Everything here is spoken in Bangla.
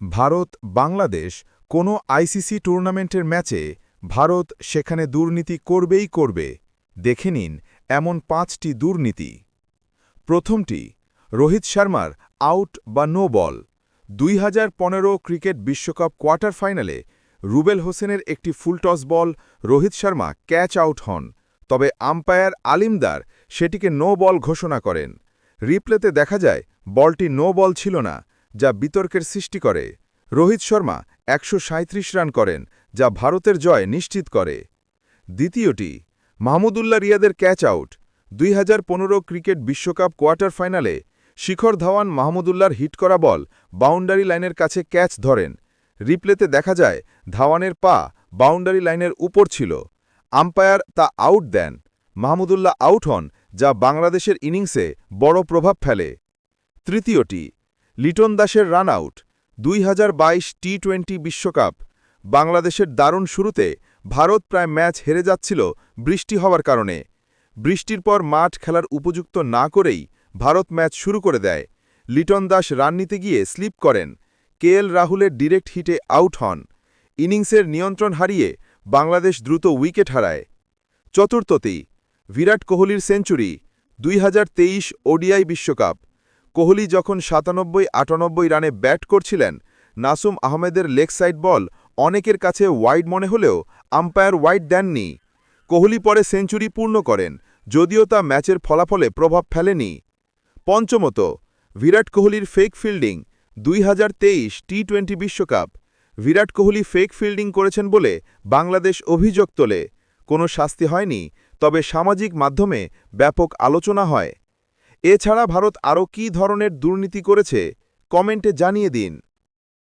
ভারত, বাংলাদেশ কোনো আইসিসি টুর্নামেন্টের ম্যাচে ভারত সেখানে দুর্নীতি করবেই করবে। দেখে নিন এমন পাঁচটি দুর্নীতি। প্রথমটি, রোহিত শর্মার আউট বা নো বল। দুই হাজার পনেরো ক্রিকেট বিশ্বকাপ কোয়ার্টার ফাইনালে রুবেল হোসেনের একটি full toss ball Rohit Sharma catch out হন। তবে আম্পায়ার আলিমদার সেটিকে নো বল ঘোষণা করেন। রিপ্লেতে দেখা যায়, বলটি নো বল ছিল না। যা বিতর্কের সৃষ্টি করে। রোহিত শর্মা একশো রান করেন, যা ভারতের জয় নিশ্চিত করে। দ্বিতীয়টি মাহমুদুল্লাহ রিয়াদের ক্যাচ আউট, দুই হাজার পনেরো ক্রিকেট বিশ্বকাপ কোয়ার্টার ফাইনালে শিখর ধাওয়ান মাহমুদুল্লার হিট করা বল বাউন্ডারি লাইনের কাছে ক্যাচ ধরেন। রিপ্লেতে দেখা যায়, ধাওয়ানের পা বাউন্ডারি লাইনের উপর ছিল। আম্পায়ার তা আউট দেন। মাহমুদুল্লাহ আউট হন, যা বাংলাদেশের ইনিংসে বড় প্রভাব ফেলে। তৃতীয়টি লিটন দাসের রান আউট দুই হাজার টি টোয়েন্টি বিশ্বকাপ। বাংলাদেশের দারুণ শুরুতে ভারত প্রায় ম্যাচ হেরে যাচ্ছিল বৃষ্টি হওয়ার কারণে। বৃষ্টির পর মাঠ খেলার উপযুক্ত না করেই ভারত ম্যাচ শুরু করে দেয়। লিটন দাস রান নিতে গিয়ে স্লিপ করেন। কে এল রাহুলের ডিরেক্ট হিটে আউট হন। ইনিংসের নিয়ন্ত্রণ হারিয়ে বাংলাদেশ দ্রুত উইকেট হারায়। চতুর্থতেই, বিরাট কোহলির সেঞ্চুরি দুই হাজার তেইশ ওডিআই বিশ্বকাপ। কোহলি যখন সাতানব্বই, আটানব্বই রানে ব্যাট করছিলেন, নাসুম আহমেদের লেগ সাইড বল অনেকের কাছে ওয়াইড মনে হলেও আম্পায়ার ওয়াইড দেননি। কোহলি পরে সেঞ্চুরি পূর্ণ করেন, যদিও তা ম্যাচের ফলাফলে প্রভাব ফেলেনি। পঞ্চমত, বিরাট কোহলির ফেক ফিল্ডিং দুই টি টোয়েন্টি বিশ্বকাপ। বিরাট কোহলি ফেক ফিল্ডিং করেছেন বলে বাংলাদেশ অভিযোগ তোলে। কোনো শাস্তি হয়নি, তবে সামাজিক মাধ্যমে ব্যাপক আলোচনা হয়। এছাড়া ভারত আরও কী ধরনের দুর্নীতি করেছে? কমেন্টে জানিয়ে দিন।